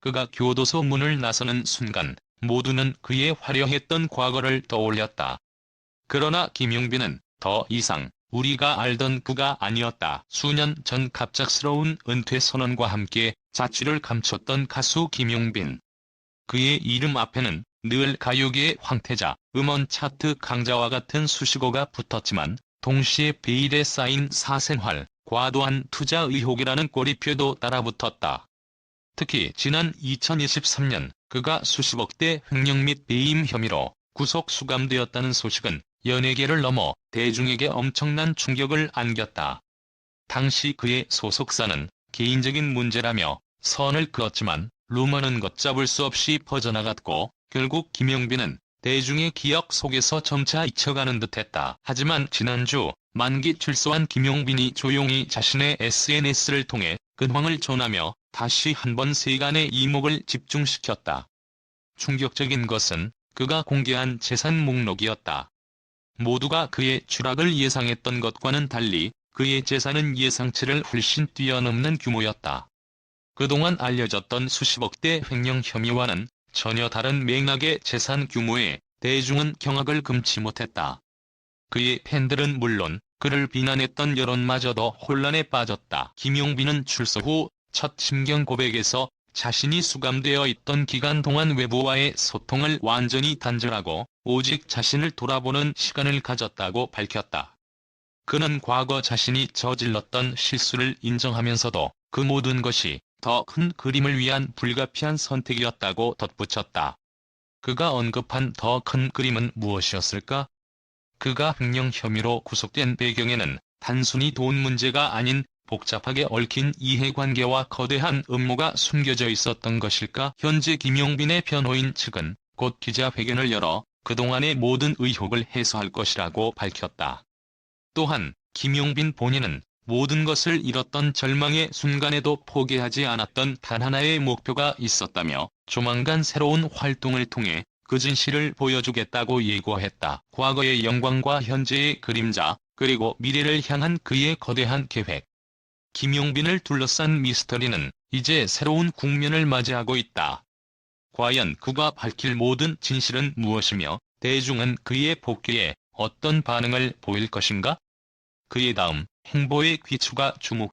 그가 교도소 문을 나서는 순간 모두는 그의 화려했던 과거를 떠올렸다. 그러나 김용빈은 더 이상 우리가 알던 그가 아니었다. 수년 전 갑작스러운 은퇴 선언과 함께 자취를 감췄던 가수 김용빈. 그의 이름 앞에는 늘 가요계의 황태자, 음원 차트 강자와 같은 수식어가 붙었지만 동시에 베일에 쌓인 사생활, 과도한 투자 의혹이라는 꼬리표도 따라붙었다. 특히 지난 2023년 그가 수십억대 횡령 및 배임 혐의로 구속 수감되었다는 소식은 연예계를 넘어 대중에게 엄청난 충격을 안겼다. 당시 그의 소속사는 개인적인 문제라며 선을 그었지만 루머는 걷잡을 수 없이 퍼져나갔고 결국 김영빈은 대중의 기억 속에서 점차 잊혀가는 듯했다. 하지만 지난주 만기 출소한 김용빈이 조용히 자신의 SNS를 통해 근황을 전하며 다시 한번 세간의 이목을 집중시켰다. 충격적인 것은 그가 공개한 재산 목록이었다. 모두가 그의 추락을 예상했던 것과는 달리 그의 재산은 예상치를 훨씬 뛰어넘는 규모였다. 그동안 알려졌던 수십억대 횡령 혐의와는 전혀 다른 맥락의 재산 규모에 대중은 경악을 금치 못했다. 그의 팬들은 물론 그를 비난했던 여론마저도 혼란에 빠졌다. 김용빈은 출소 후 첫 심경 고백에서 자신이 수감되어 있던 기간 동안 외부와의 소통을 완전히 단절하고 오직 자신을 돌아보는 시간을 가졌다고 밝혔다. 그는 과거 자신이 저질렀던 실수를 인정하면서도 그 모든 것이 더 큰 그림을 위한 불가피한 선택이었다고 덧붙였다. 그가 언급한 더 큰 그림은 무엇이었을까? 그가 횡령 혐의로 구속된 배경에는 단순히 돈 문제가 아닌 복잡하게 얽힌 이해관계와 거대한 음모가 숨겨져 있었던 것일까? 현재 김용빈의 변호인 측은 곧 기자회견을 열어 그동안의 모든 의혹을 해소할 것이라고 밝혔다. 또한 김용빈 본인은 모든 것을 잃었던 절망의 순간에도 포기하지 않았던 단 하나의 목표가 있었다며 조만간 새로운 활동을 통해 그 진실을 보여주겠다고 예고했다. 과거의 영광과 현재의 그림자, 그리고 미래를 향한 그의 거대한 계획. 김용빈을 둘러싼 미스터리는 이제 새로운 국면을 맞이하고 있다. 과연 그가 밝힐 모든 진실은 무엇이며 대중은 그의 복귀에 어떤 반응을 보일 것인가? 그의 다음 행보의 귀추가 주목